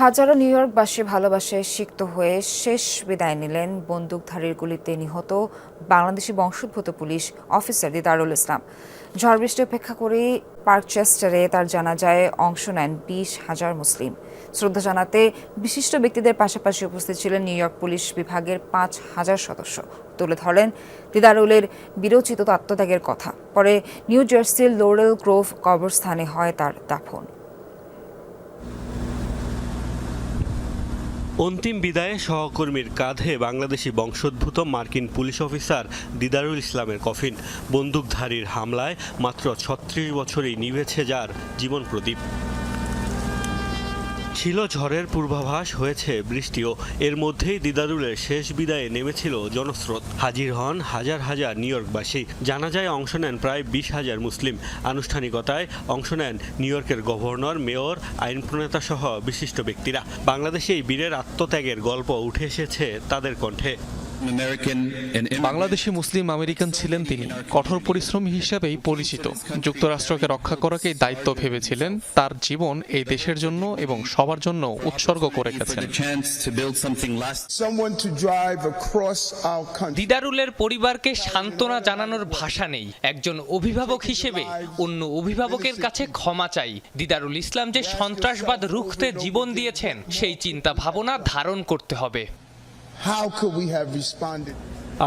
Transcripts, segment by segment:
হাজারো নিউ ইয়র্কবাসী ভালোবাসায় সিক্ত হয়ে শেষ বিদায় নিলেন বন্দুকধারীর গুলিতে নিহত বাংলাদেশি বংশোদ্ভূত পুলিশ অফিসার দিদারুল ইসলাম। ঝড় বৃষ্টি উপেক্ষা করেই পার্ক চেস্টারে তার জানাজায় অংশ নেন বিশ হাজার মুসলিম। শ্রদ্ধা জানাতে বিশিষ্ট ব্যক্তিদের পাশাপাশি উপস্থিত ছিলেন নিউ ইয়র্ক পুলিশ বিভাগের পাঁচ হাজার সদস্য। তুলে ধরেন দিদারুলের বিরোচিত আত্মত্যাগের কথা। পরে নিউ জার্সির লোরেল গ্রোভ কবরস্থানে হয় তার দাফন। অন্তিম বিদায়ে সহকর্মীর কাঁধে বাংলাদেশি বংশোদ্ভূত মার্কিন পুলিশ অফিসার দিদারুল ইসলামের কফিন। বন্দুকধারীর হামলায় মাত্র ছত্রিশ বছরেই নিভেছে যার জীবন প্রদীপ। ছিল ঝড়ের পূর্বাভাস হয়েছে বৃষ্টিও। এর মধ্যেই দিদারুলের শেষ বিদায়ে নেমেছিল জনস্রোত। হাজির হন হাজার হাজার নিউ ইয়র্কবাসী। জানা যায় অংশ নেন প্রায় বিশ হাজার মুসলিম। আনুষ্ঠানিকতায় অংশ নেন নিউ ইয়র্কের গভর্নর, মেয়র আইন প্রণেতা সহ বিশিষ্ট ব্যক্তিরা। বাংলাদেশে এই বীরের আত্মত্যাগের গল্প উঠে এসেছে তাদের কণ্ঠে। বাংলাদেশি মুসলিম আমেরিকান ছিলেন তিনি। কঠোর পরিশ্রমী হিসেবেই পরিচিত। যুক্তরাষ্ট্রকে রক্ষা করাকেই দায়িত্ব ভেবেছিলেন। তার জীবন এই দেশের জন্য এবং সবার জন্য উৎসর্গ করে গেছেন. দিদারুলের পরিবারকে সান্ত্বনা জানানোর ভাষা নেই। একজন অভিভাবক হিসেবে অন্য অভিভাবকের কাছে ক্ষমা চাই। দিদারুল ইসলাম যে সন্ত্রাসবাদ রুখতে জীবন দিয়েছেন সেই চিন্তা ভাবনা ধারণ করতে হবে। How could we have responded?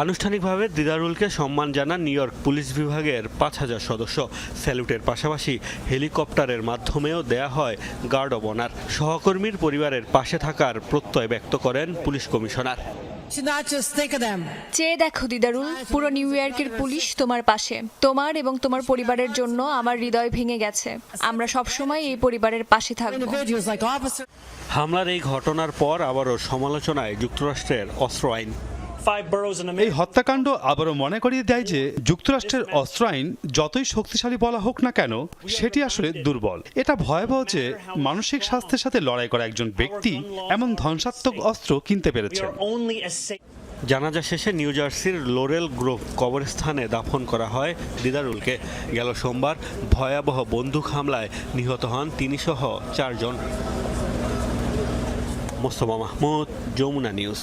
আনুষ্ঠানিকভাবে দিদারুলকে সম্মান জানান নিউ ইয়র্ক পুলিশ বিভাগের পাঁচ হাজার সদস্য। স্যালুটের পাশাপাশি হেলিকপ্টারের মাধ্যমেও দেয়া হয় গার্ড অব অনার। সহকর্মীর পরিবারের পাশে থাকার প্রত্যয় ব্যক্ত করেন পুলিশ কমিশনার। চেয়ে দেখো দিদারুল পুরো নিউ ইয়র্কের পুলিশ তোমার পাশে। তোমার এবং তোমার পরিবারের জন্য আমার হৃদয় ভেঙে গেছে। আমরা সবসময় এই পরিবারের পাশে থাকব। হামলার এই ঘটনার পর আবারও সমালোচনায় যুক্তরাষ্ট্রের অস্ত্র আইন। এই হত্যাকাণ্ড আবারও মনে করিয়ে দেয় যে যুক্তরাষ্ট্রের অস্ত্র আইন যতই শক্তিশালী বলা হোক না কেন সেটি আসলে দুর্বল। এটা ভয়াবহ যে মানসিক স্বাস্থ্যের সাথে লড়াই করা একজন ব্যক্তি এমন ধ্বংসাত্মক অস্ত্র কিনতে পেরেছে জানাজা শেষে নিউ জার্সির লোরেল গ্রোভ কবরস্থানে দাফন করা হয় দিদারুলকে। গেল সোমবার ভয়াবহ বন্দুক হামলায় নিহত হন তিনি সহ চারজন। মোস্তফা মাহমুদ যমুনা নিউজ।